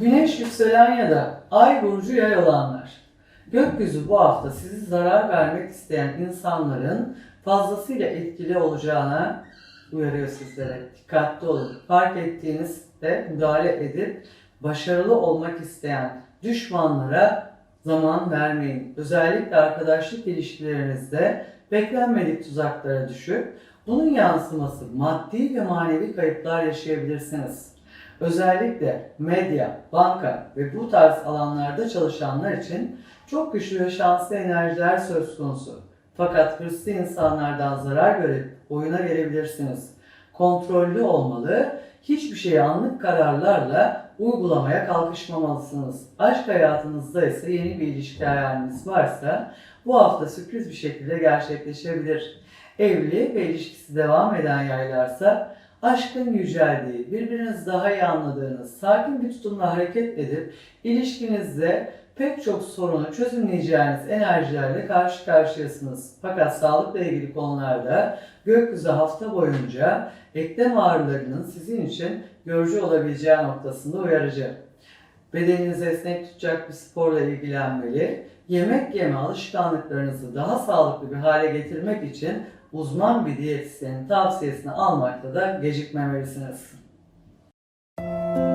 Güneş yükselen ya da ay burcu yay olanlar. Gökyüzü bu hafta sizi zarar vermek isteyen insanların fazlasıyla etkili olacağına uyarıyor sizlere. Dikkatli olun. Fark ettiğinizde müdahale edip başarılı olmak isteyen düşmanlara zaman vermeyin. Özellikle arkadaşlık ilişkilerinizde beklenmedik tuzaklara düşüp bunun yansıması maddi ve manevi kayıplar yaşayabilirsiniz. Özellikle medya, banka ve bu tarz alanlarda çalışanlar için çok güçlü ve şanslı enerjiler söz konusu. Fakat hırslı insanlardan zarar görüp oyuna gelebilirsiniz. Kontrollü olmalı, hiçbir şeyi anlık kararlarla uygulamaya kalkışmamalısınız. Aşk hayatınızda ise yeni bir ilişki hayaliniz varsa bu hafta sürpriz bir şekilde gerçekleşebilir. Evli ve ilişkisi devam eden yaylarsa aşkın yüceldiği, birbirinizi daha iyi anladığınız, sakin bir tutumla hareket edip ilişkinizde pek çok sorunu çözümleyeceğiniz enerjilerle karşı karşıyasınız. Fakat sağlıkla ilgili konularda gökyüzü hafta boyunca eklem ağrılarının sizin için görücü olabileceği noktasında uyarıcı. Bedeninizi esnek tutacak bir sporla ilgilenmeli, yemek yeme alışkanlıklarınızı daha sağlıklı bir hale getirmek için uzman bir diyetisyenin tavsiyesini almakta da gecikmemelisiniz.